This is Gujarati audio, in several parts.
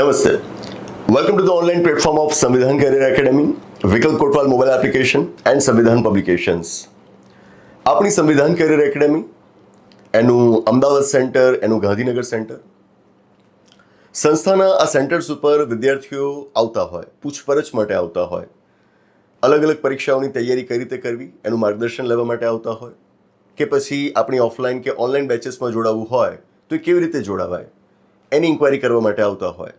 નમસ્તે welcome to the online platform of Samvidhan career academy Vikalp Kotwal mobile application and Samvidhan publications આપણી સંવિધાન કરિયર એકેડેમી એનું અમદાવાદ સેન્ટર એનું ગાંધીનગર સેન્ટર સંસ્થાના આ સેન્ટર્સ ઉપર વિદ્યાર્થીઓ આવતા હોય, પૂછપરછ માટે આવતા હોય, અલગ અલગ પરીક્ષાઓની તૈયારી કઈ રીતે કરવી, એનું માર્ગદર્શન લેવા માટે આવતા હોય, કે પછી આપણી ઓફલાઈન કે ઓનલાઈન બેચેસમાં જોડાવવું હોય, તો એ કેવી રીતે જોડાવાય, એની ઇન્ક્વાયરી કરવા માટે આવતા હોય.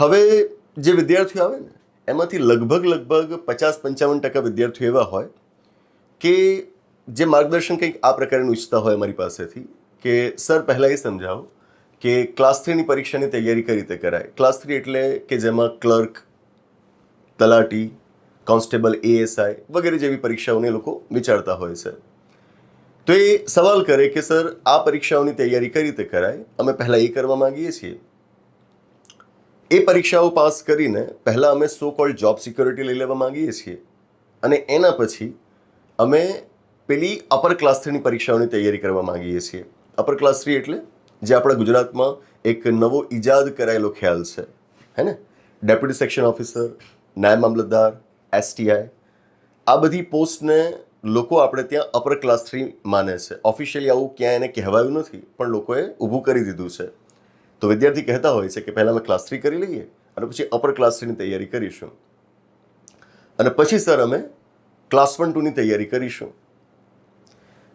હવે જે વિદ્યાર્થીઓ આવે ને, એમાંથી લગભગ લગભગ પચાસ પંચાવન ટકા વિદ્યાર્થીઓ એવા હોય કે જે માર્ગદર્શન કંઈક આ પ્રકારનું ઈચ્છતા હોય અમારી પાસેથી કે, સર, પહેલાં એ સમજાવો કે ક્લાસ થ્રીની પરીક્ષાની તૈયારી કઈ રીતે કરાય? ક્લાસ થ્રી એટલે કે જેમાં ક્લર્ક, તલાટી, કોન્સ્ટેબલ, એએસઆઈ વગેરે જેવી પરીક્ષાઓને લોકો વિચારતા હોય છે. તો એ સવાલ કરે કે, સર, આ પરીક્ષાઓની તૈયારી કઈ રીતે કરાય? અમે પહેલાં એ કરવા માંગીએ છીએ. એ પરીક્ષાઓ પાસ કરીને પહેલાં અમે સો કોલ્ડ જોબ સિક્યોરિટી લઈ લેવા માંગીએ છીએ. અને એના પછી અમે પેલી અપર ક્લાસ થ્રીની પરીક્ષાઓની તૈયારી કરવા માંગીએ છીએ. અપર ક્લાસ થ્રી એટલે જે આપણા ગુજરાતમાં એક નવો ઈજાદ કરાયેલો ખ્યાલ છે. હે ને? ડેપ્યુટી સેક્શન ઓફિસર નાયબ મામલતદાર એસટીઆઈ આ બધી પોસ્ટને લોકો આપણે ત્યાં અપર ક્લાસ થ્રી માને છે. ઓફિશિયલી આવું ક્યાંય એને કહેવાયું નથી, પણ લોકોએ ઊભું કરી દીધું છે. તો વિદ્યાર્થી કહેતા હોય છે કે પહેલાં અમે ક્લાસ થ્રી કરી લઈએ અને પછી અપર ક્લાસ થ્રીની તૈયારી કરીશું. અને પછી સર અમે ક્લાસ વન ટુની તૈયારી કરીશું.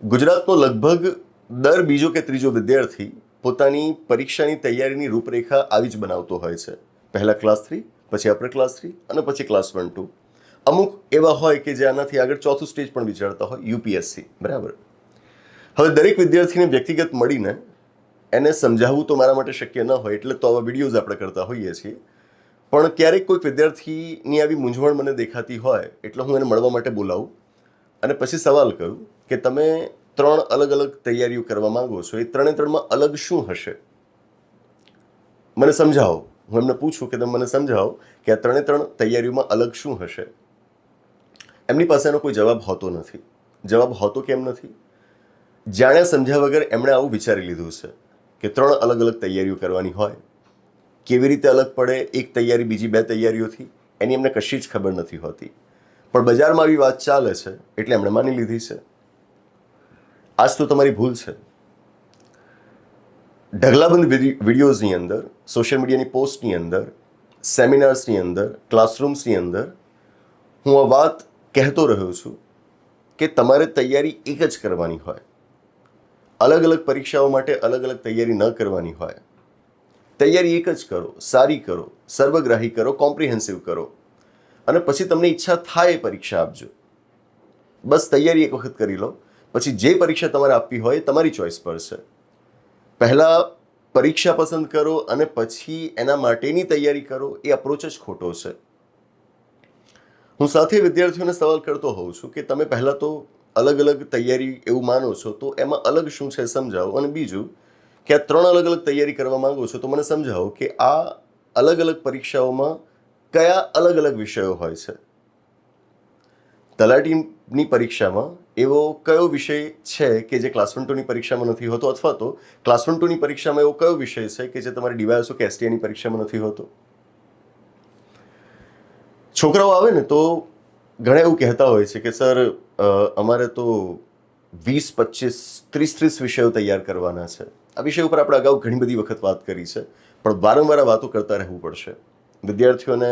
ગુજરાતનો લગભગ દર બીજો કે ત્રીજો વિદ્યાર્થી પોતાની પરીક્ષાની તૈયારીની રૂપરેખા આવી જ બનાવતો હોય છે. પહેલાં ક્લાસ થ્રી પછી અપર ક્લાસ થ્રી અને પછી ક્લાસ વન ટુ અમુક એવા હોય કે જે આનાથી આગળ ચોથું સ્ટેજ પણ વિચારતા હોય યુપીએસસી બરાબર? હવે દરેક વિદ્યાર્થીને વ્યક્તિગત મળીને એને સમજાવવું તો મારા માટે શક્ય ન હોય, એટલે તો આવા વિડીયોઝ આપણે કરતા હોઈએ છીએ. પણ ક્યારેક કોઈક વિદ્યાર્થીની આવી મૂંઝવણ મને દેખાતી હોય, એટલે હું એને મળવા માટે બોલાવું. અને પછી સવાલ કરું કે તમે ત્રણ અલગ અલગ તૈયારીઓ કરવા માંગો છો, એ ત્રણે ત્રણમાં અલગ શું હશે? મને સમજાવો. હું એમને પૂછું કે તમે મને સમજાવો કે આ ત્રણે ત્રણ તૈયારીઓમાં અલગ શું હશે? એમની પાસે એનો કોઈ જવાબ હોતો નથી. જવાબ હોતો કેમ નથી? જાણ્યા સમજ્યા વગર એમણે આવું વિચારી લીધું છે. કે ત્રણ અલગ અલગ તૈયારીઓ કરવાની હોય, કેવી રીતે અલગ પડે, એક તૈયારી બીજી બે તૈયારીઓથી, એની એમને કશી જ ખબર નથી હોતી. પણ બજારમાં આવી વાત ચાલે છે, એટલે એમણે માની લીધી છે. આજ તો તમારી ભૂલ છે. ઢગલાબંધ વિડી- વિડીયોઝની અંદર, સોશિયલ મીડિયાની પોસ્ટની અંદર, સેમિનાર્સની અંદર, ક્લાસરૂમ્સની અંદર, હું આ વાત કહેતો રહ્યો છું કે તમારે તૈયારી એક જ કરવાની હોય. અલગ અલગ પરીક્ષાઓ માટે અલગ અલગ તૈયારી ન કરવાની હોય. તૈયારી એક જ કરો, સારી કરો, સર્વગ્રાહી કરો, કોમ્પ્રિહેન્સિવ કરો. અને પછી તમને ઈચ્છા થાય એ પરીક્ષા આપજો. બસ તૈયારી એક વખત કરી લો. પછી જે પરીક્ષા તમારે આપવી હોય એ તમારી ચોઈસ પર છે. પહેલાં પરીક્ષા પસંદ કરો અને પછી એના માટેની તૈયારી કરો, એ અપ્રોચ જ ખોટો છે. હું સાથે વિદ્યાર્થીઓને સવાલ કરતો હોઉં છું કે તમે પહેલાં તો અલગ અલગ તૈયારી એવું માનો છો, તો એમાં અલગ શું છે સમજાવો? અને બીજું, કે આ ત્રણ અલગ અલગ તૈયારી કરવા માંગો છો, તો મને સમજાવો કે આ અલગ અલગ પરીક્ષાઓમાં કયા અલગ અલગ વિષયો હોય છે? તલાટીની પરીક્ષામાં એવો કયો વિષય છે કે જે ક્લાસ વન ટુની પરીક્ષામાં નથી હોતો? અથવા તો ક્લાસ વન ટુની પરીક્ષામાં એવો કયો વિષય છે કે જે તમારી ડીવાયસો કે એસટીઆઈની પરીક્ષામાં નથી હોતો? છોકરાઓ આવે ને તો ઘણા એવું કહેતા હોય છે કે, સર અમારે તો વીસ, પચીસ, ત્રીસ ત્રીસ વિષયો તૈયાર કરવાના છે. આ વિષય ઉપર આપણે અગાઉ ઘણી બધી વખત વાત કરી છે, પણ વારંવાર વાતો કરતા રહેવું પડશે. વિદ્યાર્થીઓને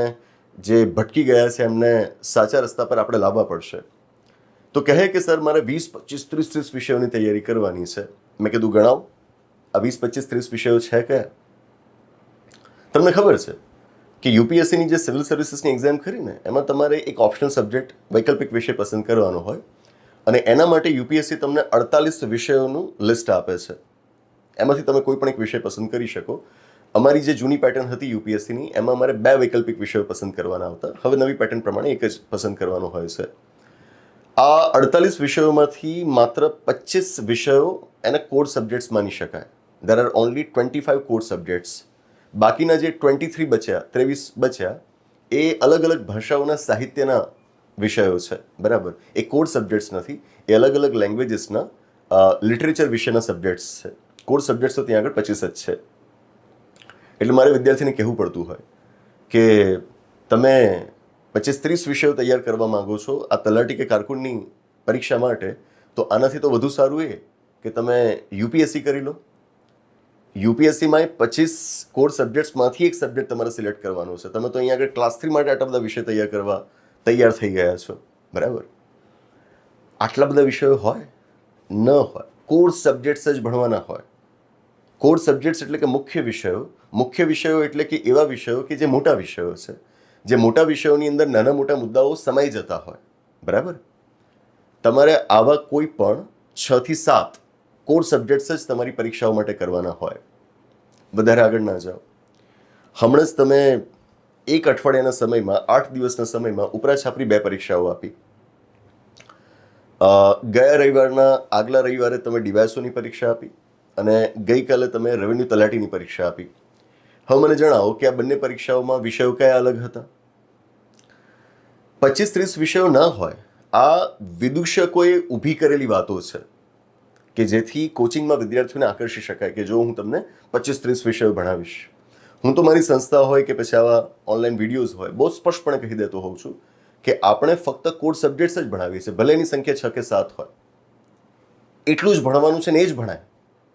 જે ભટકી ગયા છે, એમને સાચા રસ્તા પર આપણે લાવવા પડશે. તો કહે કે, સર, મારે વીસ, પચીસ, ત્રીસ ત્રીસ વિષયોની તૈયારી કરવાની છે. મેં કીધું, ગણાવ. આ વીસ, પચીસ, ત્રીસ વિષયો છે કયા? તમને ખબર છે. કે યુપીએસસીની જે સિવિલ સર્વિસીસની એક્ઝામ ખરી ને એમાં તમારે એક ઓપ્શનલ સબ્જેક્ટ વૈકલ્પિક વિષય પસંદ કરવાનો હોય અને એના માટે યુપીએસસી તમને અડતાલીસ વિષયોનું લિસ્ટ આપે છે. એમાંથી તમે કોઈ પણ એક વિષય પસંદ કરી શકો. અમારી જે જૂની પેટર્ન હતી યુપીએસસીની, એમાં અમારે બે વૈકલ્પિક વિષયો પસંદ કરવાના આવતા. હવે નવી પેટર્ન પ્રમાણે એક જ પસંદ કરવાનો હોય છે. આ અડતાલીસ વિષયોમાંથી માત્ર પચીસ વિષયો એને કોર સબ્જેક્ટ્સ માની શકાય. There are only twenty five core subjects બાકીના જે ટ્વેન્ટી થ્રી બચ્યા, ત્રેવીસ બચ્યા, એ અલગ અલગ ભાષાઓના સાહિત્યના વિષયો છે, બરાબર? એ કોર સબ્જેક્ટ્સ નથી, એ અલગ અલગ લેંગ્વેજીસના લિટરેચર વિશેના સબ્જેક્ટ્સ છે. કોર સબ્જેક્ટ્સ તો ત્યાં આગળ પચીસ જ છે. એટલે મારે વિદ્યાર્થીને કહેવું પડતું હોય કે તમે પચીસ ત્રીસ વિષયો તૈયાર કરવા માંગો છો આ તલાટી કે કારકુનની પરીક્ષા માટે, તો આનાથી તો વધુ સારું એ કે તમે યુપીએસસી કરી લો. યુપીએસસીમાં પચીસ કોર સબ્જેક્ટ્સમાંથી એક સબ્જેક્ટ તમારે સિલેક્ટ કરવાનો છે. તમે તો અહીંયા આગળ ક્લાસ થ્રી માટે આટલા બધા વિષય તૈયાર કરવા તૈયાર થઈ ગયા છો. બરાબર? આટલા બધા વિષયો હોય? ન હોય. કોર સબ્જેક્ટ્સ જ ભણવાના હોય. કોર સબ્જેક્ટ્સ એટલે કે મુખ્ય વિષયો. મુખ્ય વિષયો એટલે કે એવા વિષયો કે જે મોટા વિષયો છે. જે મોટા વિષયોની અંદર નાના મોટા મુદ્દાઓ સમાઈ જતા હોય. બરાબર? તમારે આવા કોઈ પણ છથી સાત કોર સબ્જેક્ટ્સ જ તમારી પરીક્ષાઓ માટે કરવાના હોય. વધારે આગળ ના જાઓ. હમણાં જ તમે એક અઠવાડિયાના સમયમાં, આઠ દિવસના સમયમાં ઉપરા છાપરી બે પરીક્ષાઓ આપી. ગયા રવિવારના, આગલા રવિવારે તમે ડીવાયસોની પરીક્ષા આપી અને ગઈકાલે તમે રેવન્યુ તલાટીની પરીક્ષા આપી. હવે મને જણાવો કે આ બંને પરીક્ષાઓમાં વિષયો કયા અલગ હતા? પચીસ ત્રીસ વિષયો ના હોય, આ વિદૂષકોએ ઊભી કરેલી વાતો છે. કે જેથી કોચિંગમાં વિદ્યાર્થીઓને આકર્ષી શકાય કે જો હું તમને પચીસ ત્રીસ વિષયો ભણાવીશ. હું તો મારી સંસ્થા હોય કે પછી આવા ઓનલાઈન વિડીયોઝ હોય, બહુ સ્પષ્ટપણે કહી દેતો હોઉં છું કે આપણે ફક્ત કોર સબ્જેક્ટ્સ જ ભણાવીએ છીએ, ભલે એની સંખ્યા છ કે સાત હોય. એટલું જ ભણવાનું છે ને એ જ ભણાય.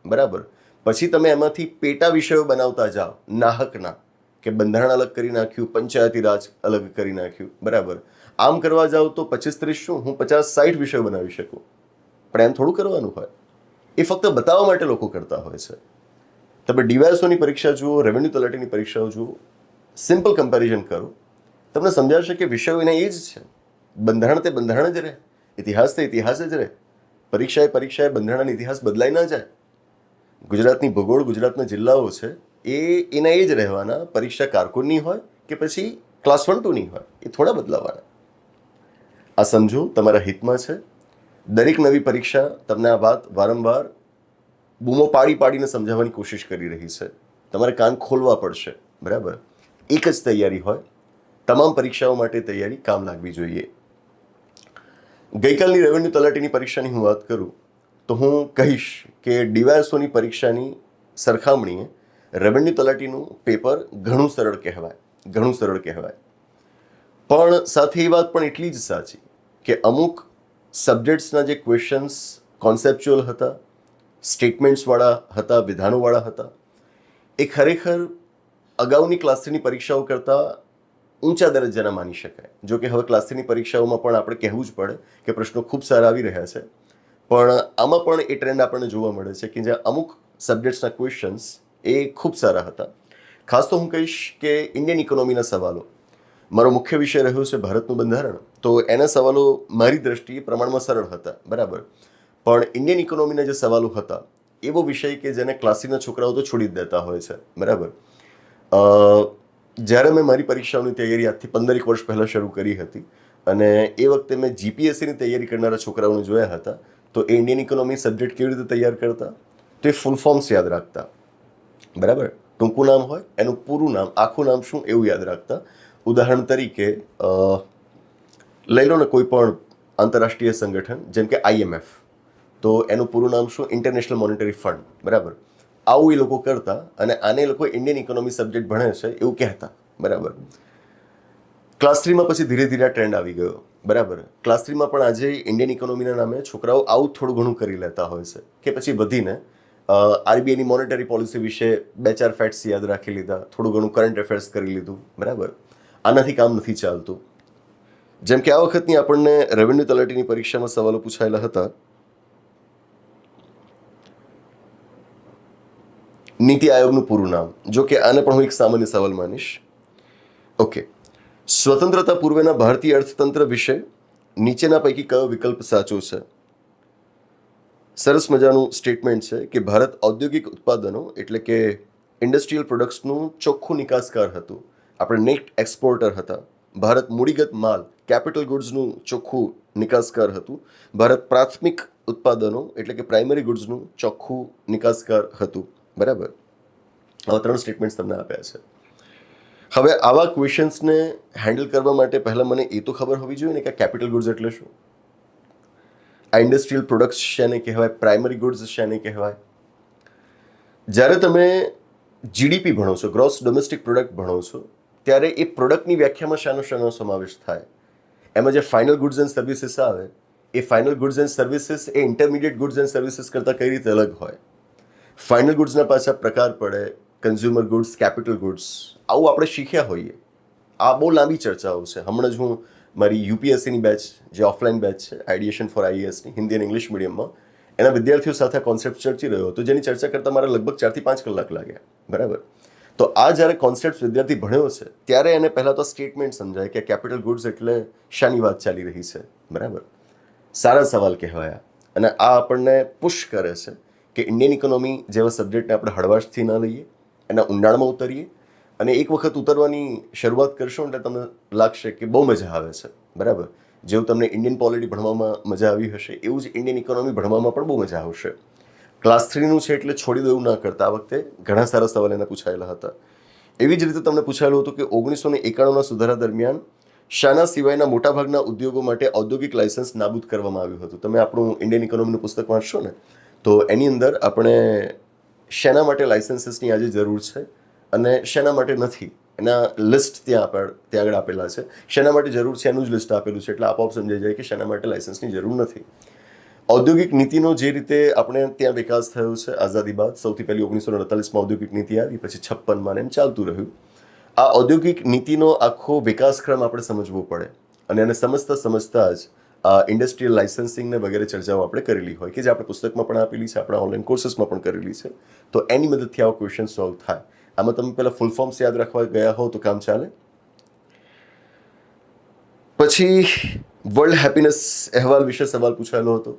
બરાબર? પછી તમે એમાંથી પેટા વિષયો બનાવતા જાઓ, નાહકના, કે બંધારણ અલગ કરી નાખ્યું, પંચાયતી રાજ અલગ કરી નાખ્યું, બરાબર? આમ કરવા જાઓ તો પચીસ ત્રીસ શું? હું પચાસ સાઠ વિષયો બનાવી શકું. પણ એમ થોડું કરવાનું હોય. એ ફક્ત બતાવવા માટે લોકો કરતા હોય છે. તમે ડીવાયસોની પરીક્ષા જુઓ રેવન્યુ તલાટીની પરીક્ષાઓ જુઓ સિમ્પલ કમ્પેરિઝન કરો. તમને સમજાશે કે વિષયો એના એ જ છે. બંધારણ તે બંધારણ જ રહે. ઇતિહાસ તે ઇતિહાસ જ રહે. પરીક્ષાએ પરીક્ષાએ બંધારણનો ઇતિહાસ બદલાઈ ના જાય. ગુજરાતની ભૂગોળ, ગુજરાતના જિલ્લાઓ છે, એ એના એ જ રહેવાના. પરીક્ષા કારકુનની હોય કે પછી ક્લાસ વન ટુની હોય, એ થોડા બદલાવાના. આ સમજો, તમારા હિતમાં છે. દરેક નવી પરીક્ષા તમને આ વાત વારંવાર બૂમો પાડી પાડીને સમજાવવાની કોશિશ કરી રહી છે. તમારે કાન ખોલવા પડશે, બરાબર? એક જ તૈયારી હોય, તમામ પરીક્ષાઓ માટે તૈયારી કામ લાગવી જોઈએ. ગઈકાલની રેવન્યુ તલાટીની પરીક્ષાની હું વાત કરું, તો હું કહીશ કે ડીવાયસોની પરીક્ષાની સરખામણીએ રેવન્યુ તલાટીનું પેપર ઘણું સરળ કહેવાય, ઘણું સરળ કહેવાય. પણ સાથે એ વાત પણ એટલી જ સાચી કે અમુક સબ્જેક્ટ્સના જે ક્વેશ્ચન્સ કોન્સેપ્ચ્યુઅલ હતા સ્ટેટમેન્ટ્સવાળા હતા, વિધાનોવાળા હતા, એ ખરેખર અગાઉની ક્લાસ થ્રીની પરીક્ષાઓ કરતાં ઊંચા દરજ્જાના માની શકાય. જો કે હવે ક્લાસ થ્રીની પરીક્ષાઓમાં પણ આપણે કહેવું જ પડે કે પ્રશ્નો ખૂબ સારા આવી રહ્યા છે. પણ આમાં પણ એ ટ્રેન્ડ આપણને જોવા મળે છે કે જ્યાં અમુક સબ્જેક્ટ્સના ક્વેશ્ચન્સ એ ખૂબ સારા હતા. ખાસ તો હું કહીશ કે ઇન્ડિયન ઇકોનોમીના સવાલો. મારો મુખ્ય વિષય રહ્યો છે ભારતનું બંધારણ. તો એના સવાલો મારી દ્રષ્ટિએ પ્રમાણમાં સરળ હતા, બરાબર. પણ ઇન્ડિયન ઇકોનોમીના જે સવાલો હતા, એવો વિષય કે જેને ક્લાસિકના છોકરાઓ તો છોડી દેતા હોય છે, બરાબર. જ્યારે મેં મારી પરીક્ષાઓની તૈયારી આજથી પંદરેક વર્ષ પહેલાં શરૂ કરી હતી અને એ વખતે મેં જીપીએસસીની તૈયારી કરનારા છોકરાઓને જોયા હતા, તો એ ઇન્ડિયન ઇકોનોમી સબ્જેક્ટ કેવી રીતે તૈયાર કરતા? તો એ ફૂલ ફોર્મ્સ યાદ રાખતા, બરાબર. ટૂંકું નામ હોય, એનું પૂરું નામ, આખું નામ શું એવું યાદ રાખતા. ઉદાહરણ તરીકે લઈ લો ને કોઈ પણ આંતરરાષ્ટ્રીય સંગઠન, જેમ કે આઈએમએફ તો એનું પૂરું નામ શું? ઇન્ટરનેશનલ મોનિટરી ફંડ બરાબર? આવું એ લોકો કરતા અને આને લોકો ઇન્ડિયન ઇકોનોમી સબ્જેક્ટ ભણે છે એવું કહેતા. બરાબર? ક્લાસ થ્રીમાં પછી ધીરે ધીરે આ ટ્રેન્ડ આવી ગયો. બરાબર? ક્લાસ થ્રીમાં પણ આજે ઇન્ડિયન ઇકોનોમીના નામે છોકરાઓ આવું થોડું ઘણું કરી લેતા હોય છે. કે પછી વધીને આરબીઆઈની મોનેટરી પોલિસી વિશે બે ચાર ફેક્ટ્સ યાદ રાખી લીધા, થોડું ઘણું કરંટ અફેર્સ કરી લીધું. બરાબર? આનાથી કામ નથી ચાલતું. જેમ કે આ વખતની આપણને રેવન્યુ તલાટીની પરીક્ષામાં સવાલો પૂછાયેલા હતા. નીતિ આયોગનું પૂરું નામ. જો કે આને પણ હું એક સામાન્ય સવાલ માનીશ. ઓકે સ્વતંત્રતા પૂર્વેના ભારતીય અર્થતંત્ર વિશે નીચેના પૈકી કયો વિકલ્પ સાચો છે? સરસ મજાનું સ્ટેટમેન્ટ છે કે ભારત ઔદ્યોગિક ઉત્પાદનો એટલે કે ઇન્ડસ્ટ્રીયલ પ્રોડક્ટ્સનું ચોખ્ખું નિકાસકાર હતું. આપણે નેટ એક્સપોર્ટર હતા. ભારત મૂડીગત માલ કેપિટલ ગુડ્સનું ચોખ્ખું નિકાસકાર હતું. ભારત પ્રાથમિક ઉત્પાદનો એટલે કે પ્રાઇમરી ગુડ્સનું ચોખ્ખું નિકાસકાર હતું. બરાબર? આવા ત્રણ સ્ટેટમેન્ટ્સ તમને આપ્યા છે. હવે આવા ક્વેશ્ચન્સને હેન્ડલ કરવા માટે પહેલાં મને એ તો ખબર હોવી જોઈએ ને કે કેપિટલ ગુડ્સ એટલે શું? આ ઇન્ડસ્ટ્રીયલ પ્રોડક્ટ્સ શેને કહેવાય? પ્રાઇમરી ગુડ્સ શેને કહેવાય? જ્યારે તમે જીડીપી ભણો છો ગ્રોસ ડોમેસ્ટિક પ્રોડક્ટ ભણો છો, ત્યારે એ પ્રોડક્ટની વ્યાખ્યામાં શાનો શાનો સમાવેશ થાય. એમાં જે ફાઇનલ ગુડ્સ એન્ડ સર્વિસીસ આવે, એ ફાઇનલ ગુડ્સ એન્ડ સર્વિસીસ એ ઇન્ટરમીડિયેટ ગુડ્સ એન્ડ સર્વિસીસ કરતાં કઈ રીતે અલગ હોય? ફાઇનલ ગુડ્સના પાછા પ્રકાર પડે કન્ઝ્યુમર ગુડ્સ કેપિટલ ગુડ્સ આવું આપણે શીખ્યા હોઈએ. આ બહુ લાંબી ચર્ચાઓ છે. હમણાં જ હું મારી યુપીએસસીની બેચ જે ઓફલાઈન બેચ છે આઈડિએશન ફોર આઈએસની હિન્દી અને ઇંગ્લિશ મીડિયમમાં એના વિદ્યાર્થીઓ સાથે કોન્સેપ્ટ ચર્ચી રહ્યો હતો, જેની ચર્ચા કરતાં મારા લગભગ ચારથી પાંચ કલાક લાગ્યા. બરાબર? તો આ જ્યારે કોન્સેપ્ટ વિદ્યાર્થી ભણ્યો છે, ત્યારે એને પહેલાં તો સ્ટેટમેન્ટ સમજાય કે કેપિટલ ગુડ્સ એટલે શાની વાત ચાલી રહી છે. બરાબર? સારા સવાલ કહેવાયા. અને આ આપણને પુશ કરે છે કે ઇન્ડિયન ઇકોનોમી જેવા સબ્જેક્ટને આપણે હળવાશથી ન લઈએ, એના ઊંડાણમાં ઉતરીએ. અને એક વખત ઉતરવાની શરૂઆત કરશો એટલે તમને લાગશે કે બહુ મજા આવે છે. બરાબર? જેવું તમને ઇન્ડિયન પોલિટી ભણવામાં મજા આવી હશે, એવું જ ઇન્ડિયન ઇકોનોમી ભણવામાં પણ બહુ મજા આવશે. ક્લાસ થ્રીનું છે એટલે છોડી દો એવું ના કરતા. આ વખતે ઘણા સારા સવાલ એના પૂછાયેલા હતા. એવી જ રીતે તમને પૂછાયેલું હતું કે ઓગણીસો ને એકાણુંના સુધારા દરમિયાન શાના સિવાયના મોટાભાગના ઉદ્યોગો માટે ઔદ્યોગિક લાયસન્સ નાબૂદ કરવામાં આવ્યું હતું. તમે આપણું ઇન્ડિયન ઇકોનોમીનું પુસ્તક વાંચશો ને? તો એની અંદર આપણે શેના માટે લાયસન્સીસની આજે જરૂર છે અને શેના માટે નથી. એના લિસ્ટ ત્યાં આપેલ ત્યાં આગળ આપેલા છે. શેના માટે જરૂર છે એનું જ લિસ્ટ આપેલું છે. એટલે આપોઆપ સમજાઈ જાય કે શેના માટે લાયસન્સની જરૂર નથી. ઔદ્યોગિક નીતિનો જે રીતે આપણે ત્યાં વિકાસ થયો છે, આઝાદી બાદ, સૌથી પહેલી ઓગણીસો અડતાલીસમાં ઔદ્યોગિક નીતિ આવી, પછી છપ્પનમાં એમ ચાલતું રહ્યું. આ ઔદ્યોગિક નીતિનો આખો વિકાસક્રમ આપણે સમજવો પડે. અને એને સમજતા સમજતા જ આ ઇન્ડસ્ટ્રીયલ લાઇસન્સિંગને વગેરે ચર્ચાઓ આપણે કરેલી હોય કે જે આપણે પુસ્તકમાં પણ આપેલી છે, આપણા ઓનલાઈન કોર્સીસમાં પણ કરેલી છે. તો એની મદદથી આવો ક્વેશ્ચન સોલ્વ થાય. આમાં તમે પહેલાં ફૂલ ફોર્મ્સ યાદ રાખવા ગયા હો તો કામ ચાલે? પછી વર્લ્ડ હેપીનેસ અહેવાલ વિશે સવાલ પૂછાયેલો હતો.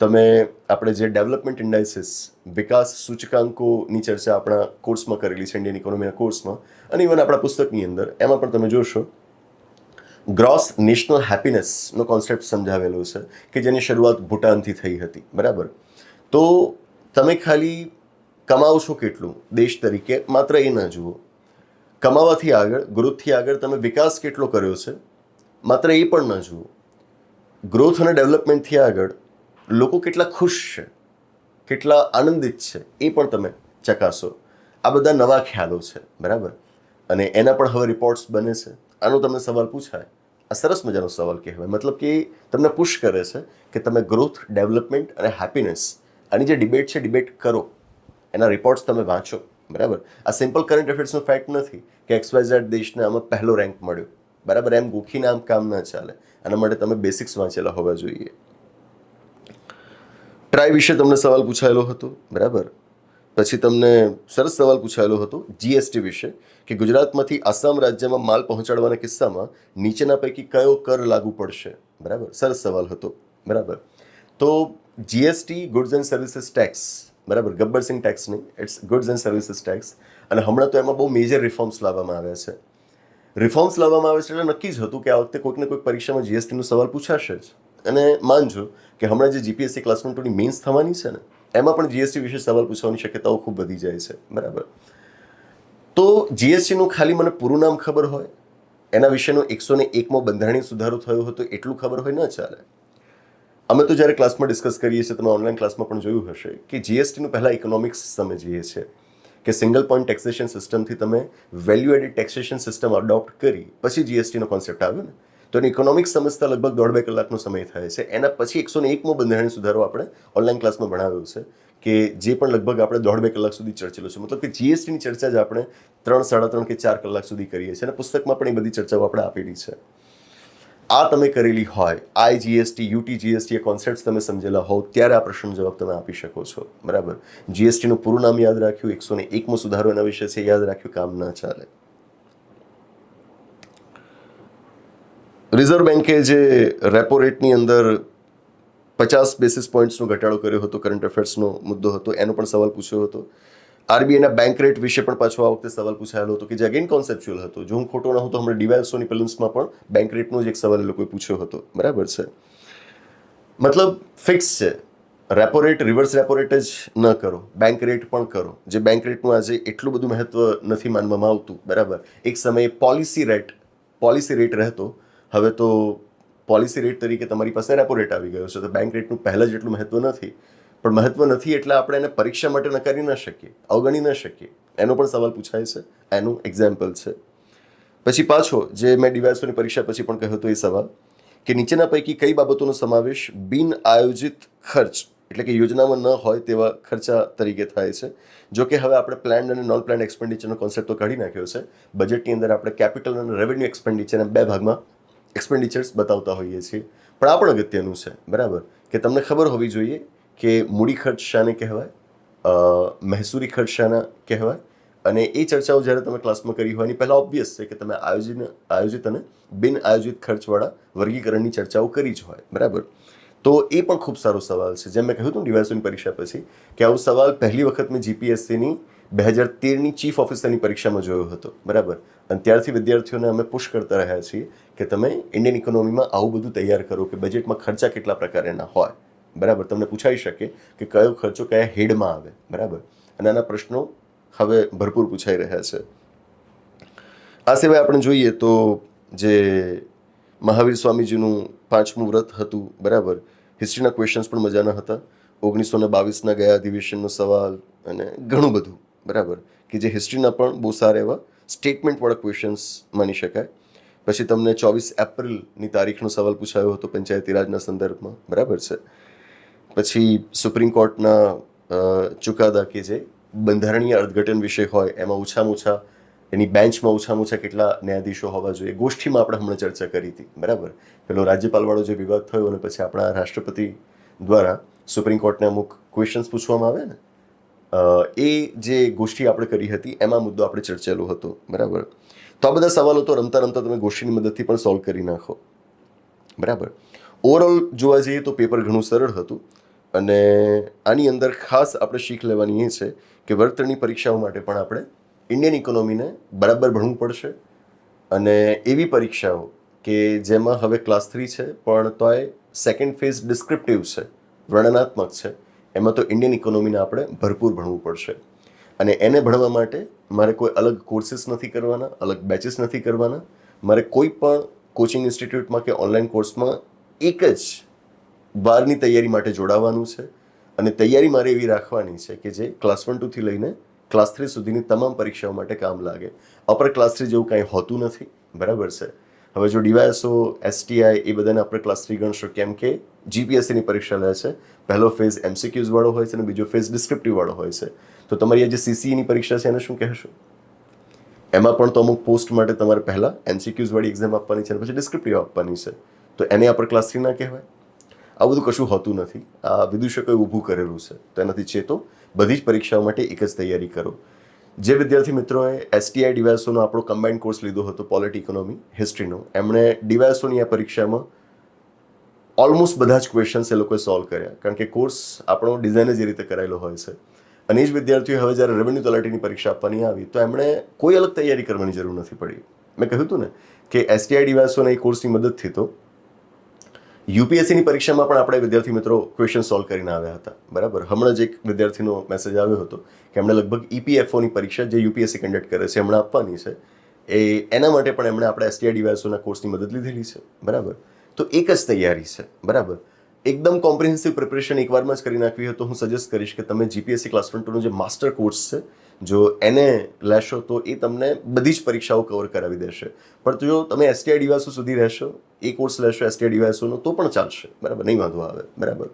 તમે આપણે જે ડેવલપમેન્ટ ઇન્ડાઇસિસ વિકાસ સૂચકાંકોની ચર્ચા આપણા કોર્સમાં કરેલી છે ઇન્ડિયન ઇકોનોમીના કોર્સમાં અને ઇવન આપણા પુસ્તકની અંદર, એમાં પણ તમે જોશો ગ્રોસ નેશનલ હેપીનેસનો કોન્સેપ્ટ સમજાવેલો છે, કે જેની શરૂઆત ભૂટાનથી થઈ હતી, બરાબર? તો તમે ખાલી કમાવો છો કેટલું? દેશ તરીકે માત્ર એ ન જુઓ. કમાવાથી આગળ ગ્રોથથી આગળ તમે વિકાસ કેટલો કર્યો છે, માત્ર એ પણ ન જુઓ. ગ્રોથ અને ડેવલપમેન્ટથી આગળ લોકો કેટલા ખુશ છે, કેટલા આનંદિત છે, એ પણ તમે ચકાસો. આ બધા નવા ખ્યાલો છે, બરાબર? અને એના પણ હવે રિપોર્ટ્સ બને છે. આનો તમને સવાલ પૂછાય. આ સરસ મજાનો સવાલ કહેવાય. મતલબ કે તમને પુશ કરે છે કે તમે ગ્રોથ ડેવલપમેન્ટ અને હેપીનેસ આની જે ડિબેટ છે ડિબેટ કરો. એના રિપોર્ટ્સ તમે વાંચો, બરાબર? આ સિમ્પલ કરંટ અફેર્સનો ફેક્ટ નથી કે એક્સવાઇઝેડ દેશને આમાં પહેલો રેન્ક મળ્યો. બરાબર? એમ ગોખીને આમ કામ ન ચાલે. આના માટે તમે બેસિક્સ વાંચેલા હોવા જોઈએ. ટ્રાય વિશે તમને સવાલ પૂછાયેલો હતો, બરાબર? પછી તમને સરસ સવાલ પૂછાયેલો હતો જીએસટી વિશે, કે ગુજરાતમાંથી આસામ રાજ્યમાં માલ પહોંચાડવાના કિસ્સામાં નીચેના પૈકી કયો કર લાગુ પડશે? બરાબર? સરસ સવાલ હતો, બરાબર? તો GST goods and services tax બરાબર? ગબ્બર સિંગ ટેક્સ નહીં it's goods and services tax અને હમણાં તો એમાં બહુ મેજર રિફોર્મ્સ લાવવામાં આવ્યા છે. રિફોર્મ્સ લાવવામાં આવે છે એટલે નક્કી જ હતું કે આ વખતે કોઈક ને કોઈક પરીક્ષામાં જીએસટીનો સવાલ પૂછાશે જ. અને માનજો કે હમણાં જે જીપીએસસી ક્લાસ વન ટુની મેન્સ થવાની છે ને, એમાં પણ જીએસટી વિશે સવાલ પૂછવાની શક્યતાઓ ખૂબ વધી જાય છે. બરાબર. તો જીએસટીનું ખાલી મને પૂરું નામ ખબર હોય, એના વિશેનો એકસો ને એકમો બંધારણીય સુધારો થયો હતો એટલું ખબર હોય ન ચાલે. અમે તો જ્યારે ક્લાસમાં ડિસ્કસ કરીએ છીએ, તમે ઓનલાઈન ક્લાસમાં પણ જોયું હશે કે જીએસટીનું પહેલાં ઇકોનોમિક્સ સમજીએ છીએ કે સિંગલ પોઈન્ટ ટેક્સેશન સિસ્ટમથી તમે value added taxation system adopt કરી, પછી જીએસટીનો કોન્સેપ્ટ આવ્યો ને. તો એની ઇકોનોમિક્સ સમજતા લગભગ દોઢ બે કલાકનો સમય થાય છે. એના પછી એકસો ને એકમો બંધારણ સુધારો આપણે ઓનલાઈન ક્લાસમાં ભણાવ્યો છે કે જે પણ લગભગ આપણે દોઢ બે કલાક સુધી ચર્ચેલો છે. મતલબ કે જીએસટીની ચર્ચા જ આપણે ત્રણ, સાડા ત્રણ કે ચાર કલાક સુધી કરીએ છીએ અને પુસ્તકમાં પણ એ બધી ચર્ચાઓ આપણે આપેલી છે. આ તમે કરેલી હોય આઈ જીએસટી યુટી જીએસટી એ કોન્સેપ્ટ તમે સમજેલા હોવ, ત્યારે આ પ્રશ્ન જવાબ તમે આપી શકો છો. બરાબર? જીએસટીનું પૂરું નામ યાદ રાખ્યું, એકસો ને એકમો સુધારો એના વિશે છે, યાદ રાખ્યું, કામ ના ચાલે. રિઝર્વ બેન્કે જે રેપો રેટની અંદર પચાસ બેસિસ પોઈન્ટ્સનો ઘટાડો કર્યો હતો, કરંટ અફેર્સનો મુદ્દો હતો, એનો પણ સવાલ પૂછ્યો હતો. આરબીઆઈના બેંક રેટ વિશે પણ પાછો આ વખતે સવાલ પૂછાયેલો હતો કે જે અગેન કોન્સેપ્ચ્યુઅલ હતો. જો હું ખોટો ન તો હમણાં ડિવાઇસોની પ્રિલિમ્સમાં પણ બેંક રેટનો જ એક સવાલ લોકોએ પૂછ્યો હતો. બરાબર છે? મતલબ ફિક્સ છે. Repo rate reverse repo rate જ ન કરો. બેંક રેટ પણ કરો. જે બેંક રેટનું આજે એટલું બધું મહત્વ નથી માનવામાં આવતું. બરાબર? એક સમયે પોલિસી રેટ પોલિસી રેટ રહેતો હવે તો પોલિસી રેટ તરીકે તમારી પાસે રેપો રેટ આવી ગયો છે, તો બેંક રેટનું પહેલાં જેટલું મહત્વ નથી, પણ મહત્વ નથી એટલે આપણે એને પરીક્ષા માટે નકારી ન શકીએ, અવગણી ન શકીએ. એનો પણ સવાલ પૂછાય છે, એનું એક્ઝામ્પલ છે. પછી પાછો, જે મેં ડિવાઇસોની પરીક્ષા પછી પણ કહ્યો હતો એ સવાલ, કે નીચેના પૈકી કઈ બાબતોનો સમાવેશ બિન આયોજિત ખર્ચ, એટલે કે યોજનામાં ન હોય તેવા ખર્ચા તરીકે થાય છે. જો કે હવે આપણે પ્લાન અને નોન પ્લાન્ડ એક્સપેન્ડિચરનો કોન્સેપ્ટ તો કાઢી નાખ્યો છે. બજેટની અંદર આપણે કેપિટલ અને રેવન્યુ એક્સપેન્ડિચર એમ બે ભાગમાં એક્સપેન્ડિચર્સ બતાવતા હોઈએ છીએ. પણ આ પણ અગત્યનું છે, બરાબર? કે તમને ખબર હોવી જોઈએ કે મૂડી ખર્ચ શાને કહેવાય મહેસૂરી ખર્ચ શાના કહેવાય, અને એ ચર્ચાઓ જ્યારે તમે ક્લાસમાં કરી હોય, એની પહેલાં ઓબ્વિયસ છે કે તમે આયોજન આયોજિત અને બિન આયોજિત ખર્ચવાળા વર્ગીકરણની ચર્ચાઓ કરી જ હોય, બરાબર? તો એ પણ ખૂબ સારો સવાલ છે. જેમ મેં કહ્યું હતું ડિવાઇસોની પરીક્ષા પછી, કે આવો સવાલ પહેલી વખત મેં જીપીએસસીની બે હજાર તેરની ચીફ ઓફિસરની પરીક્ષામાં જોયો હતો, બરાબર? અને ત્યારથી વિદ્યાર્થીઓને અમે પુશ કરતા રહ્યા છીએ કે તમે ઇન્ડિયન ઇકોનોમીમાં આવું બધું તૈયાર કરો કે બજેટમાં ખર્ચા કેટલા પ્રકારના હોય, બરાબર? તમને પૂછાઈ શકે કે કયો ખર્ચો કયા હેડમાં આવે, બરાબર? અને આના પ્રશ્નો હવે ભરપૂર પૂછાઈ રહ્યા છે. આ સિવાય આપણે જોઈએ તો જે મહાવીર સ્વામીજીનું પાંચમું વ્રત હતું, બરાબર? હિસ્ટ્રીના ક્વેશ્ચન્સ પણ મજાના હતા. ઓગણીસો ને બાવીસના ગયા અધિવેશનનો સવાલ અને ઘણું બધું. બરાબર? કે જે હિસ્ટ્રીના પણ બહુ સારા એવા સ્ટેટમેન્ટવાળા ક્વેશ્ચન્સ માની શકાય. પછી તમને ચોવીસ એપ્રિલની તારીખનો સવાલ પૂછાયો હતો પંચાયતી રાજના સંદર્ભમાં. બરાબર છે? પછી સુપ્રીમ કોર્ટના ચુકાદા કે જે બંધારણીય અર્થઘટન વિશે હોય, એમાં ઓછામાં ઓછા, એની બેન્ચમાં ઓછામાં ઓછા કેટલા ન્યાયાધીશો હોવા જોઈએ, ગોષ્ઠીમાં આપણે હમણાં ચર્ચા કરી હતી. બરાબર? પેલો રાજ્યપાલવાળો જે વિવાદ થયો અને પછી આપણા રાષ્ટ્રપતિ દ્વારા સુપ્રીમ કોર્ટને અમુક ક્વેશ્ચન્સ પૂછવામાં આવે ને? એ જે ગોષ્ઠી આપણે કરી હતી, એમાં મુદ્દો આપણે ચર્ચેલો હતો, બરાબર? તો આ બધા સવાલો તો રમતા રમતા તમે ગોષ્ઠીની મદદથી પણ સોલ્વ કરી નાખો. બરાબર? ઓવરઓલ જોવા જઈએ તો પેપર ઘણું સરળ હતું અને આની અંદર ખાસ આપણે શીખ લેવાની એ છે કે વર્તણની પરીક્ષાઓ માટે પણ આપણે ઇન્ડિયન ઇકોનોમીને બરાબર ભણવું પડશે અને એવી પરીક્ષાઓ કે જેમાં હવે ક્લાસ થ્રી છે, પણ તોય સેકન્ડ ફેઝ ડિસ્ક્રિપ્ટિવ છે, વર્ણનાત્મક છે. એમાં તો ઇન્ડિયન ઇકોનોમીને આપણે ભરપૂર ભણવું પડશે. અને એને ભણવા માટે મારે કોઈ અલગ કોર્સીસ નથી કરવાના, અલગ બેચીસ નથી કરવાના. મારે કોઈ પણ કોચિંગ ઇન્સ્ટિટ્યૂટમાં કે ઓનલાઈન કોર્સમાં એક જ વારની તૈયારી માટે જોડાવાનું છે. અને તૈયારી મારે એવી રાખવાની છે કે જે ક્લાસ વન ટુથી લઈને ક્લાસ થ્રી સુધીની તમામ પરીક્ષાઓ માટે કામ લાગે. અપર ક્લાસ થ્રી જેવું કાંઈ હોતું નથી. બરાબર છે? હવે જો ડીવાયએસઓ, એસટીઆઈ એ બધાને આપણે ક્લાસ થ્રી ગણશો કેમ કે જીપીએસસીની પરીક્ષા લે છે. પહેલો ફેઝ એમસીક્યુઝ વાળો હોય છે અને બીજો ફેઝ ડિસ્ક્રિપ્ટિવ વાળો હોય છે. તો તમારી આ જે સીસીઈની પરીક્ષા છે એને શું કહેશો? એમાં પણ તો અમુક પોસ્ટ માટે તમારે પહેલાં એમસીક્યુઝ વાળી એક્ઝામ આપવાની છે અને પછી ડિસ્ક્રિપ્ટિવ આપવાની છે. તો એને આપણે ક્લાસ થ્રી ના કહેવાય. આ બધું કશું હોતું નથી. આ વિદુષકોએ ઊભું કરેલું છે. તો એનાથી ચેતો બધી જ પરીક્ષાઓ માટે એક જ તૈયારી કરો. જે વિદ્યાર્થી મિત્રોએ એસટીઆઈ ડીવાયસોનો આપણો કમ્બાઇન્ડ કોર્સ લીધો હતો પોલિટ ઇકોનોમી હિસ્ટ્રીનો એમણે ડીવાયસોની આ પરીક્ષામાં ઓલમોસ્ટ બધા જ ક્વેશ્ચન્સ એ લોકોએ સોલ્વ કર્યા. કારણ કે કોર્સ આપણો ડિઝાઇન જ એ રીતે કરાયેલો હોય છે. અને એ જ વિદ્યાર્થીઓ હવે જ્યારે રેવન્યુ તલાટીની પરીક્ષા આપવાની આવી, તો એમણે કોઈ અલગ તૈયારી કરવાની જરૂર નથી પડી. મેં કહ્યું હતું ને કે એસટીઆઈ ડીવાયસોના એ કોર્સની મદદથી તો યુપીએસસીની પરીક્ષામાં પણ આપણે વિદ્યાર્થી મિત્રો ક્વેશ્ચન સોલ્વ કરીને આવ્યા હતા. બરાબર? હમણાં જ એક વિદ્યાર્થીનો મેસેજ આવ્યો હતો કે એમણે લગભગ E ઈપીએફઓની પરીક્ષા જે યુપીએસસી કન્ડક્ટ કરે છે, એમણે આપવાની છે, એ એના માટે પણ એમણે આપણે એસટીઆઈ ડીવાયસોના કોર્સની મદદ લીધેલી છે. બરાબર? તો એક જ તૈયારી છે. બરાબર? એકદમ કોમ્પ્રિહેન્સિવ પ્રિપરેશન એકવારમાં જ કરી નાખવી હોય તો હું સજેસ્ટ કરીશ કે તમે જીપીએસસી ક્લાસ વન જે માસ્ટર કોર્સ છે, જો એને લેશો તો એ તમને બધી જ પરીક્ષાઓ કવર કરાવી દેશે. પણ જો તમે એસટીઆઈ ડીવાયસો સુધી રહેશો એ કોર્સ લેશો એસટીઆઈ ડીવાયસોનો તો પણ ચાલશે. બરાબર? નહીં વાંધો આવે. બરાબર?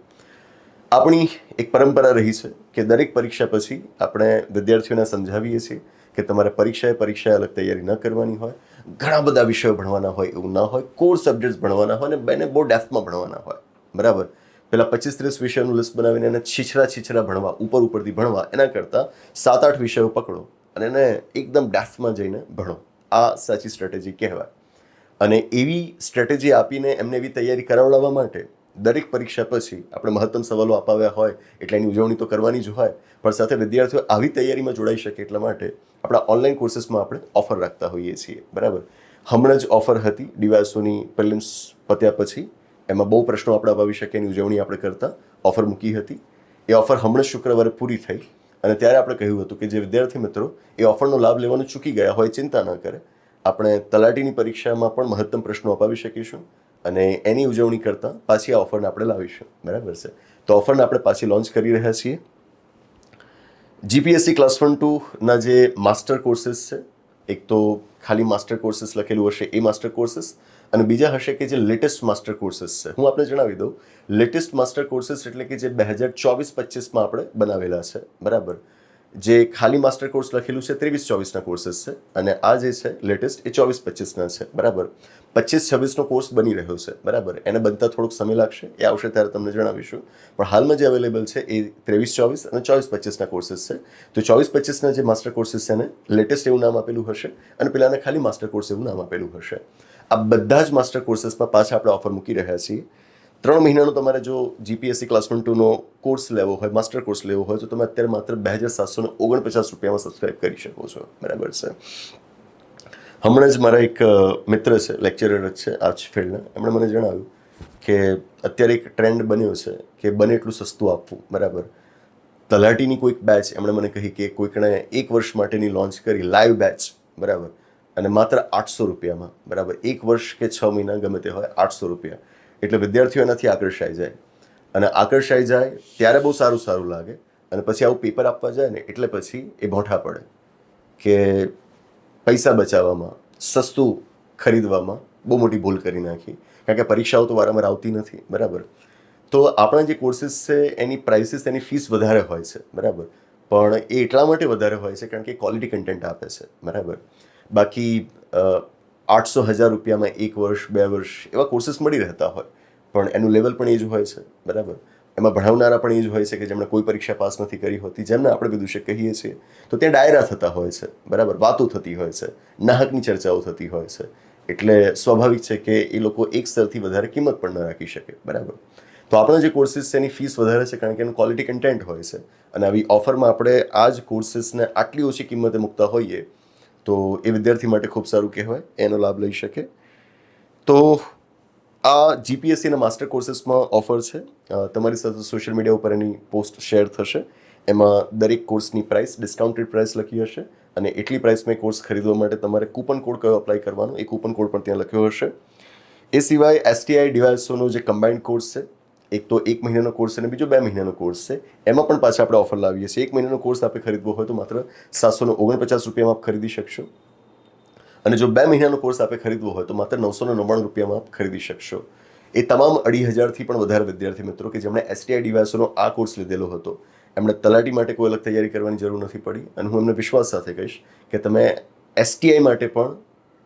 આપણી એક પરંપરા રહી છે કે દરેક પરીક્ષા પછી આપણે વિદ્યાર્થીઓને સમજાવીએ છીએ કે તમારે પરીક્ષાએ પરીક્ષાએ અલગ તૈયારી ન કરવાની હોય, ઘણા બધા વિષયો ભણવાના હોય એવું ના હોય, કોર સબ્જેક્ટ્સ ભણવાના હોય અને બેને બહુ ડેફમાં ભણવાના હોય. બરાબર? પહેલાં પચીસ ત્રીસ વિષયોનું લિસ્ટ બનાવીને એને છીછરા છીછરા ભણવા, ઉપર ઉપરથી ભણવા, એના કરતાં સાત આઠ વિષયો પકડો અને એને એકદમ ડેફમાં જઈને ભણો. આ સાચી સ્ટ્રેટેજી કહેવાય. અને એવી સ્ટ્રેટેજી આપીને એમને એવી તૈયારી કરાવડાવવા માટે દરેક પરીક્ષા પછી આપણે મહત્તમ સવાલો અપાવ્યા હોય, એટલે એની ઉજવણી તો કરવાની જ હોય, પણ સાથે વિદ્યાર્થીઓ આવી તૈયારીમાં જોડાઈ શકે એટલા માટે આપણા ઓનલાઈન કોર્સીસમાં આપણે ઓફર રાખતા હોઈએ છીએ. બરાબર? હમણાં જ ઓફર હતી ડીવાયસોની પ્રિલિમ્સ પત્યા પછી. એમાં બહુ પ્રશ્નો આપણે અપાવી શકીએ, એની ઉજવણી આપણે કરતા ઓફર મૂકી હતી. એ ઓફર હમણાં શુક્રવારે પૂરી થઈ અને ત્યારે આપણે કહ્યું હતું કે જે વિદ્યાર્થી મિત્રો, એ ઓફરનો લાભ લેવાનું ચૂકી ગયા હોય, ચિંતા ન કરે. આપણે તલાટીની પરીક્ષામાં પણ મહત્તમ પ્રશ્નો અપાવી શકીશું અને એની ઉજવણી કરતાં પાછી આ ઓફરને આપણે લાવીશું. બરાબર છે? તો ઓફરને આપણે પાછી લોન્ચ કરી રહ્યા છીએ. જીપીએસસી ક્લાસ વન ટુના જે માસ્ટર કોર્સીસ છે, એક તો ખાલી માસ્ટર કોર્સીસ લખેલું હશે એ માસ્ટર કોર્સીસ અને બીજા હશે કે જે લેટેસ્ટ માસ્ટર કોર્સીસ છે. હું આપને જણાવી દઉં, લેટેસ્ટ માસ્ટર કોર્સીસ એટલે કે જે બે હજાર ચોવીસ પચીસમાં આપણે બનાવેલા છે. બરાબર? જે ખાલી માસ્ટર કોર્સ લખેલું છે ત્રેવીસ ચોવીસના કોર્सेस છે અને આ જે છે લેટેસ્ટ એ ચોવીસ પચીસના છે. બરાબર? પચીસ છવ્વીસનો કોર્સ બની રહ્યો છે. બરાબર? એને બનતા થોડોક સમય લાગશે. એ આવશે ત્યારે તમને જણાવીશું. પણ હાલમાં જે અવેલેબલ છે એ ત્રેવીસ ચોવીસ અને ચોવીસ પચીસના કોર્સીસ છે. તો ચોવીસ પચીસના જે માસ્ટર કોર્સીસ છે એને લેટેસ્ટ એવું નામ આપેલું હશે અને પેલાને ખાલી માસ્ટર કોર્સ એવું નામ આપેલું હશે. આ બધા જ માસ્ટર કોર્સીસમાં પાછા આપણે ઓફર મૂકી રહ્યા છીએ. ત્રણ મહિનાનો તમારે જો જીપીએસસી ક્લાસ વન ટુનો કોર્સ લેવો હોય માસ્ટર કોર્સ લેવો હોય, તો તમે અત્યારે માત્ર બે હજાર સાતસો ઓગણપચાસ રૂપિયામાં સબસ્ક્રાઇબ કરી શકો છો. બરાબર છે? હમણાં જ મારા એક મિત્ર છે લેક્ચરર જ છે, આ જ ફિલ્ડના એમણે મને જણાવ્યું કે અત્યારે એક ટ્રેન્ડ બન્યો છે કે બને એટલું સસ્તું આપવું. બરાબર? તલાટીની કોઈક બેચ એમણે મને કહી કે કોઈકણે એક વર્ષ માટેની લોન્ચ કરી લાઈવ બેચ બરાબર? અને માત્ર આઠસો રૂપિયામાં. બરાબર? એક વર્ષ કે છ મહિના ગમે તે હોય, આઠસો રૂપિયા. એટલે વિદ્યાર્થીઓ એનાથી આકર્ષાઈ જાય. અને આકર્ષાઈ જાય ત્યારે બહુ સારું સારું લાગે. અને પછી આવું પેપર આપવા જાય ને એટલે પછી એ ભોંઠા પડે કે પૈસા બચાવવામાં, સસ્તું ખરીદવામાં બહુ મોટી ભૂલ કરી નાખી. કારણ કે પરીક્ષાઓ તો વારંવાર આવતી નથી, બરાબર? તો આપણા જે કોર્સીસ છે એની પ્રાઇસીસ એની ફીસ વધારે હોય છે, બરાબર? પણ એ એટલા માટે વધારે હોય છે કારણ કે ક્વોલિટી કન્ટેન્ટ આપે છે, બરાબર? બાકી આઠસો હજાર રૂપિયામાં એક વર્ષ, બે વર્ષ એવા કોર્સીસ મળી રહેતા હોય. પણ એનું લેવલ પણ એ જ હોય છે, બરાબર? એમાં ભણાવનારા પણ એ જ હોય છે કે જેમણે કોઈ પરીક્ષા પાસ નથી કરી હોતી, જેમને આપણે વિદુષે કહીએ છીએ, તો ત્યાં ડાયરા થતા હોય છે, બરાબર? વાતો થતી હોય છે, નાહકની ચર્ચાઓ થતી હોય છે. એટલે સ્વાભાવિક છે કે એ લોકો એક સ્તરથી વધારે કિંમત પણ ન રાખી શકે, બરાબર? તો આપણા જે કોર્સીસ છે એની ફીસ વધારે છે કારણ કે એનું ક્વોલિટી કન્ટેન્ટ હોય છે. અને આવી ઓફરમાં આપણે આ જ કોર્સીસને આટલી ઓછી કિંમતે મૂકતા હોઈએ તો એ વિદ્યાર્થી માટે ખૂબ સારું કહેવાય, એનો લાભ લઈ શકે. તો આ જીપીએસસીના માસ્ટર કોર્સીસમાં ઓફર છે. તમારી સાથે સોશિયલ મીડિયા ઉપર એની પોસ્ટ શેર થશે. એમાં દરેક કોર્સની પ્રાઇસ ડિસ્કાઉન્ટેડ પ્રાઇસ લખી હશે અને એટલી પ્રાઇસમાં કોર્સ ખરીદવા માટે તમારે કૂપન કોડ કયો અપ્લાય કરવાનો, એ કૂપન કોડ પણ ત્યાં લખ્યો હશે. એ સિવાય એસટીઆઈ ડિવાઇસોનો જે કમ્બાઇન્ડ કોર્સ છે એક તો એક મહિનાનો કોર્સ અને બીજો બે મહિનાનો કોર્સ છે. એમાં પણ પાછા આપણે ઓફર લાવીએ છીએ. એક મહિનાનો કોર્સ આપણે ખરીદવો હોય તો માત્ર સાતસો ઓગણપચાસ રૂપિયામાં આપ ખરીદી શકશો. અને જો બે મહિનાનો કોર્સ આપણે ખરીદવો હોય તો માત્ર નવસો નવ્વાણું રૂપિયામાં આપ ખરીદી શકશો. એ તમામ અઢી હજારથી પણ વધારે વિદ્યાર્થી મિત્રો કે જેમણે એસટીઆઈ ડિવાઇસોનો આ કોર્સ લીધેલો હતો. એમણે તલાટી માટે કોઈ અલગ તૈયારી કરવાની જરૂર નથી પડી અને હું એમને વિશ્વાસ સાથે કહીશ કે તમે એસટીઆઈ માટે પણ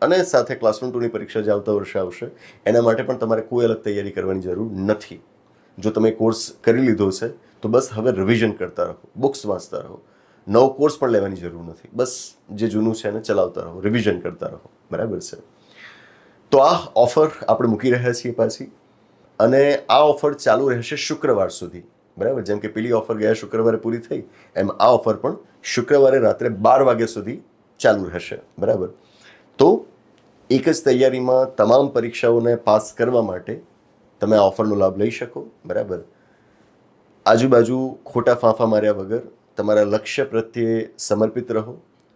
અને સાથે ક્લાસરૂમ ટુની પરીક્ષા જે આવતા વર્ષે આવશે, એના માટે પણ તમારે કોઈ અલગ તૈયારી કરવાની જરૂર નથી. જો તમે કોર્સ કરી લીધો છે, તો બસ હવે રિવિઝન કરતા રહો બુક્સ વાંચતા રહો. નવો કોર્સ પણ લેવાની જરૂર નથી. બસ જે જૂનું છે એને ચલાવતા રહો રિવિઝન કરતા રહો. બરાબર છે? તો આ ઓફર આપણે મૂકી રહ્યા છીએ પાછી. અને આ ઓફર ચાલુ રહેશે શુક્રવાર સુધી. બરાબર? જેમ કે પેલી ઓફર ગયા શુક્રવારે પૂરી થઈ, એમ આ ઓફર પણ શુક્રવારે રાત્રે બાર વાગ્યા સુધી ચાલુ રહેશે. બરાબર? તો એક જ તૈયારીમાં તમામ પરીક્ષાઓને પાસ કરવા માટે તમે ઓફરનો લાભ લઈ શકો, બરાબર? આજુબાજુ ખોટા ફાંફા માર્યા વગર તમારા લક્ષ્ય પ્રત્યે સમર્પિત રહો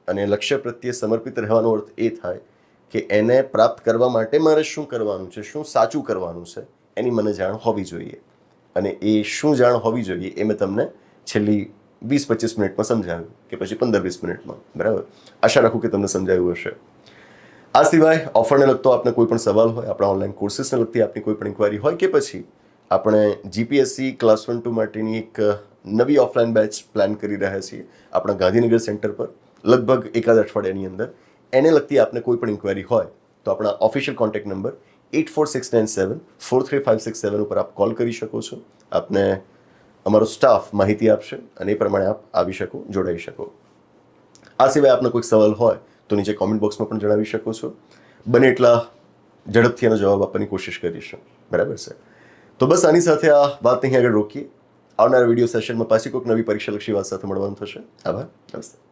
અને લક્ષ્ય પ્રત્યે સમર્પિત રહેવાનો અર્થ એ થાય કે એને પ્રાપ્ત કરવા માટે મારે શું કરવાનું છે, શું સાચું કરવાનું છે, એની મને જાણ હોવી જોઈએ. અને એ શું જાણ હોવી જોઈએ એ મેં તમને છેલ્લી વીસ પચીસ મિનિટમાં સમજાવ્યું કે પછી પંદર વીસ મિનિટમાં, બરાબર? આશા રાખું કે તમને સમજાવ્યું હશે. આ સિવાય ઓફરને લગતો આપને કોઈ પણ સવાલ હોય, આપણા ઓનલાઈન કોર્સીસને લગતી આપની કોઈ પણ ઇન્ક્વાયરી હોય કે પછી આપણે જીપીએસસી ક્લાસ વન ટુ માટેની એક નવી ઓફલાઈન બેચ પ્લાન કરી રહ્યા છીએ આપણા ગાંધીનગર સેન્ટર પર. લગભગ એકાદ અઠવાડિયાની અંદર એને લગતી આપને કોઈ પણ ઇન્ક્વાયરી હોય તો આપણા official contact number eight four six nine seven four three five six seven ઉપર આપ કોલ કરી શકો છો. આપને અમારો સ્ટાફ માહિતી આપશે અને એ પ્રમાણે આપ આવી શકો, જોડાઈ શકો. આ સિવાય આપનો કોઈક સવાલ હોય તો નીચે કોમેન્ટ બોક્સમાં પણ જણાવી શકો છો. બને એટલા ઝડપથી એનો જવાબ આપવાની કોશિશ કરીશું. બરાબર છે. તો બસ આની સાથે આ વાત અહીં આગળ રોકીએ. આવનારા વીડિયો સેશનમાં પાછી કોઈક નવી પરીક્ષાલક્ષી વાત સાથે મળવાનું થશે. આભાર. નમસ્તે.